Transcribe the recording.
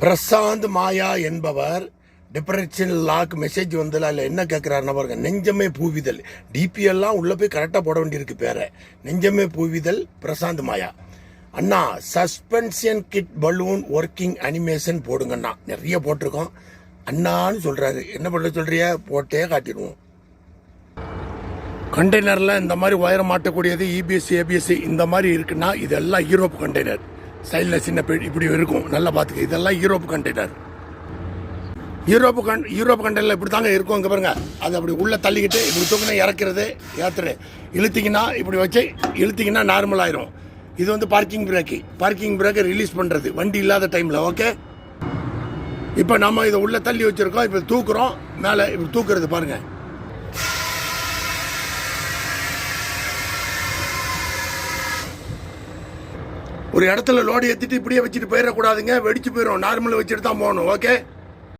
பிரசாந்த் மாயா என்பவர் depression lock message வந்ததில் அதில் என்ன கேட்குறாருன்னா பாருங்க நெஞ்சமே பூவிதல். டிபி எல்லாம் உள்ளே போய் கரெக்டாக போட வேண்டியிருக்கு பேரை. நெஞ்சமே பூவிதல் பிரசாந்த் மாயா. அண்ணா suspension kit balloon working animation போடுங்கண்ணா. நிறைய போட்டிருக்கோம். அண்ணான்னு சொல்கிறாரு என்ன பண்ண சொல்கிறிய போட்டே காட்டிடுவோம். கண்டெய்னரில் இந்த மாதிரி உயரம் மாட்டக்கூடியது இபிஎஸ்சி ஏபிஎஸ்சி இந்த மாதிரி இருக்குன்னா இதெல்லாம் யூரோப் கண்டெய்னர் சைடில் சின்ன பெ- இப்படி இருக்கும். நல்லா பார்த்துக்க இதெல்லாம் யூரோப் கண்டெய்னர் யூரோப் கண் யூரோப் கண்டெய்னர் இப்படி தாங்க இருக்கும் இங்கே பாருங்க. அது அப்படி உள்ளே தள்ளிக்கிட்டு இப்படி தூக்கினா இறக்குறது ஏற்றுறது இழுத்திங்கன்னா இப்படி வச்சு இழுத்திங்கன்னா நார்மல் ஆயிரும். இது வந்து பார்க்கிங் பிரேக்கு பார்க்கிங் பிரேக்கை ரிலீஸ் பண்ணுறது வண்டி இல்லாத டைமில் ஓகே இப்போ நம்ம இதை உள்ளே தள்ளி வச்சுருக்கோம். இப்போ தூக்குறோம். மேலே இப்படி தூக்குறது பாருங்கள் ஒரு இடத்துல லோடு ஏற்றிட்டு இப்படியே வச்சுட்டு போயிடக்கூடாதுங்க. வெடிச்சு போயிடும் நார்மல் வச்சுட்டு தான் போகணும். ஓகே